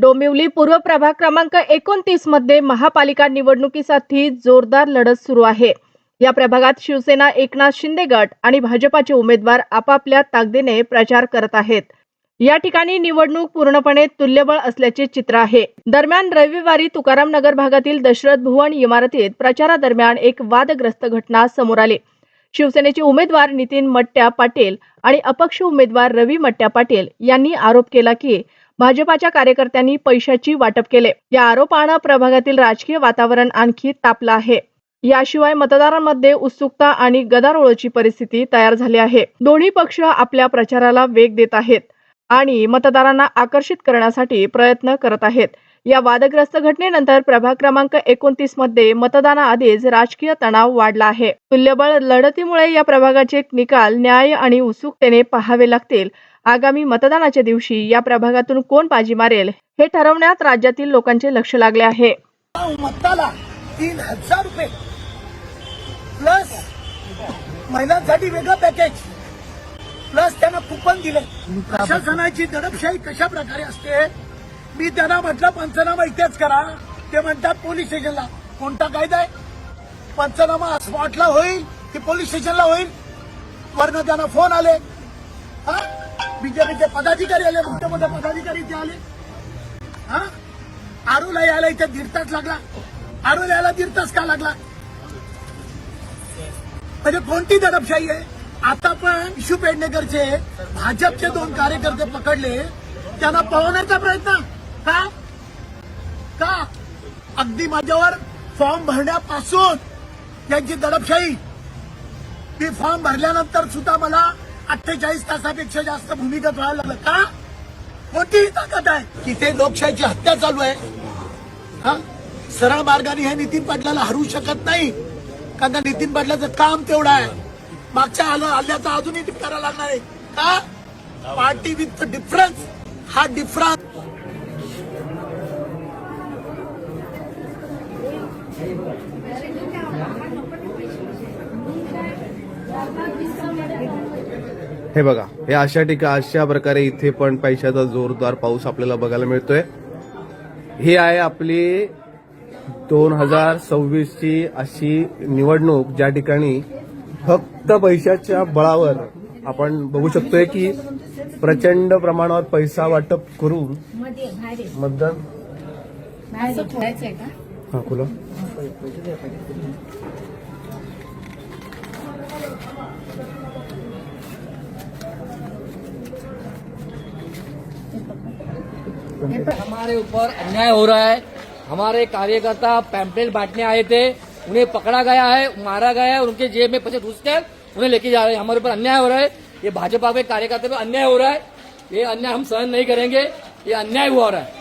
डोंबिवली पूर्व प्रभाग क्रमांक एकोणतीसमध्ये महापालिका निवडणुकीसाठी जोरदार लढत सुरू आहे. या प्रभागात शिवसेना एकनाथ शिंदे गट आणि भाजपाचे उमेदवार आपापल्या ताकदीने प्रचार करत आहेत. या ठिकाणी निवडणूक पूर्णपणे तुल्यबळ असल्याचे चित्र आहे. दरम्यान रविवारी तुकाराम नगर भागातील दशरथ भुवन इमारतीत प्रचारादरम्यान एक वादग्रस्त घटना समोर आली. शिवसेनेचे उमेदवार नितीन मट्ट्या पाटील आणि अपक्ष उमेदवार रवी मट्ट्या पाटील यांनी आरोप केला की भाजपाच्या कार्यकर्त्यांनी पैशाची वाटप केले. या आरोपानं प्रभागातील राजकीय वातावरण आणखी तापलं आहे. याशिवाय मतदारांमध्ये उत्सुकता आणि गदारोळाची परिस्थिती तयार झाली आहे. दोन्ही पक्ष आपल्या प्रचाराला वेग देत आहेत आणि मतदारांना आकर्षित करण्यासाठी प्रयत्न करत आहेत. या वादग्रस्त घटनेनंतर प्रभाग क्रमांक एकोणतीसमध्ये मतदानाआधीच राजकीय तणाव वाढला आहे. तुल्यबळ लढतीमुळे या प्रभागाचे निकाल न्याय आणि उत्सुकतेने पाहावे लागतील आगामी मतदानाच्या दिवशी या प्रभागातून कोण बाजी मारेल हे ठरवण्यात राज्यातील लोकांचे लक्ष लागले आहे. मताला तीन हजार रुपये प्लस महिलांसाठी वेगळं पॅकेज प्लस त्यांना कुपन दिले. प्रशासनाची दडपशाही कशा प्रकारे असते? मी त्यांना म्हटलं पंचनामा इथेच करा. ते म्हणतात पोलीस स्टेशनला. कोणता कायदा आहे? पंचनामा स्पॉटला होईल की पोलीस स्टेशनला होईल? वरनं त्यांना फोन आले. हा? बीजेपीचे पदाधिकारी आले मोठे मोठे पदाधिकारी इथे आले. हा? आरूला यायला इथे दीड तास लागला. आरूला यायला दीड तास का लागला? म्हणजे कोणती दडपशाही आहे? आता पण इशू पेडणेकरचे भाजपचे दोन कार्यकर्ते पकडले. त्यांना पळवण्याचा प्रयत्न. का? का? अगदी माझ्यावर फॉर्म भरण्यापासून त्यांची दडपशाही. मी फॉर्म भरल्यानंतर सुद्धा मला अठ्ठेचाळीस तासापेक्षा जास्त भूमिगत व्हायला लागलं. का? कोणतीही ताकद आहे. तिथे लोकशाहीची हत्या चालू आहे. हा? सरळ मार्गाने हे नितीन पाटलाला हरवू शकत नाही. कारण का नितीन पाटलाचं काम तेवढं आहे. मागच्या आलं हल्ल्याचा अजूनही निपटारा लागणार आहे. का? पार्टी विथ डिफरन्स हा डिफरन्स हे बघा हे अशा ठिकाणी अशा प्रकारे इथे पण पैशाचा जोरदार पाऊस आपल्याला बघायला मिळतोय. ही आहे आपली दोन हजार सव्वीस ची अशी निवडणूक ज्या ठिकाणी फक्त पैशाच्या बळावर आपण बघू शकतोय की प्रचंड प्रमाणावर पैसा वाटप करून मतदान हा खुला. हमारे ऊपर अन्याय हो रहा है। हमारे कार्यकर्ता पैम्पलेट बांटने आए थे, उन्हें पकड़ा गया है, मारा गया है उनके जेब में पैसे घुसते हैं उन्हें लेके जा रहे हैं। हमारे ऊपर अन्याय हो रहा है। ये भाजपा के कार्यकर्ता पे अन्याय हो रहा है। ये अन्याय हम सहन नहीं करेंगे। ये अन्याय हुआ रहा है।